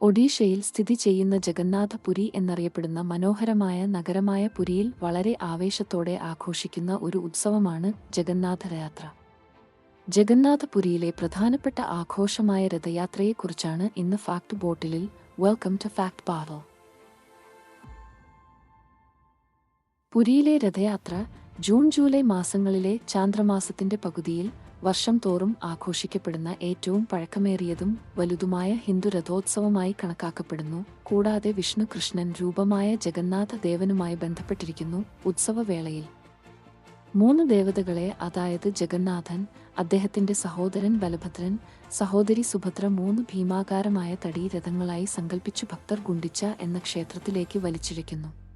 ഒഡീഷയിൽ സ്ഥിതി ചെയ്യുന്ന ജഗന്നാഥപുരി എന്നറിയപ്പെടുന്ന മനോഹരമായ നഗരമായ പുരിയിൽ വളരെ ആവേശത്തോടെ ആഘോഷിക്കുന്ന ഒരു ഉത്സവമാണ് ജഗന്നാഥരയാത്ര. ജഗന്നാഥപുരിയിലെ പ്രധാനപ്പെട്ട ആഘോഷമായ രഥയാത്രയെക്കുറിച്ചാണ് ഇന്ന് ഫാക്ട് ബോട്ടിലിൽ വെൽക്കം ടു ഫാക്ട് പാവോ പുരിയിലെ രഥയാത്ര ജൂൺ ജൂലൈ മാസങ്ങളിലെ ചാന്ദ്രമാസത്തിന്റെ പകുതിയിൽ വർഷം തോറും ആഘോഷിക്കപ്പെടുന്ന ഏറ്റവും പഴക്കമേറിയതും വലുതുമായ ഹിന്ദു രഥോത്സവമായി കണക്കാക്കപ്പെടുന്നു. കൂടാതെ വിഷ്ണു കൃഷ്ണൻ രൂപമായ ജഗന്നാഥ ദേവനുമായി ബന്ധപ്പെട്ടിരിക്കുന്നു ഉത്സവവേളയിൽ. മൂന്ന് ദേവതകളെ അതായത് ജഗന്നാഥൻ അദ്ദേഹത്തിന്റെ സഹോദരൻ ബലഭദ്രൻ സഹോദരി സുഭദ്ര മൂന്ന് ഭീമാകാരമായ തടി രഥങ്ങളായി സങ്കൽപ്പിച്ചു ഭക്തർ ഗുണ്ടിച്ച എന്ന ക്ഷേത്രത്തിലേക്ക് വലിച്ചിഴയ്ക്കുന്നു.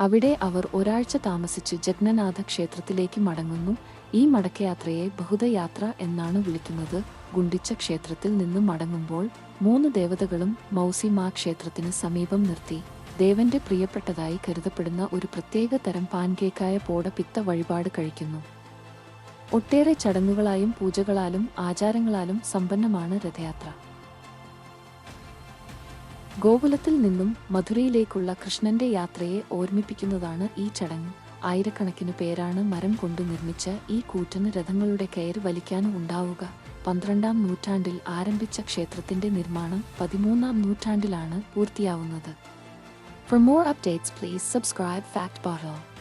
അവിടെ അവർ ഒരാഴ്ച താമസിച്ച് ജഗ്നനാഥ ക്ഷേത്രത്തിലേക്ക് മടങ്ങുന്നു. ഈ മടക്കയാത്രയെ ബഹുദയാത്ര എന്നാണ് വിളിക്കുന്നത്. ഗുണ്ടിച്ച ക്ഷേത്രത്തിൽ നിന്ന് മടങ്ങുമ്പോൾ മൂന്ന് ദേവതകളും മൗസിമാ ക്ഷേത്രത്തിന് സമീപം നിർത്തി. ദേവന്റെ പ്രിയപ്പെട്ടതായി കരുതപ്പെടുന്ന ഒരു പ്രത്യേക തരം പാൻകേക്കായ പോട പിത്ത വഴിപാട് കഴിക്കുന്നു. ഒട്ടേറെ ചടങ്ങുകളായും പൂജകളാലും ആചാരങ്ങളാലും സമ്പന്നമാണ് രഥയാത്ര. ഗോകുലത്തിൽ നിന്നും മധുരയിലേക്കുള്ള കൃഷ്ണന്റെ യാത്രയെ ഓർമ്മിപ്പിക്കുന്നതാണ് ഈ ചടങ്ങ്. ആയിരക്കണക്കിന് പേരാണ് മരം കൊണ്ട് നിർമ്മിച്ച ഈ കൂറ്റന് രഥങ്ങളുടെ കയർ വലിക്കാനും ഉണ്ടാവുക. പന്ത്രണ്ടാം നൂറ്റാണ്ടിൽ ആരംഭിച്ച ക്ഷേത്രത്തിന്റെ നിർമ്മാണം പതിമൂന്നാം നൂറ്റാണ്ടിലാണ് പൂർത്തിയാവുന്നത്. For more updates, please subscribe Fact Bottle.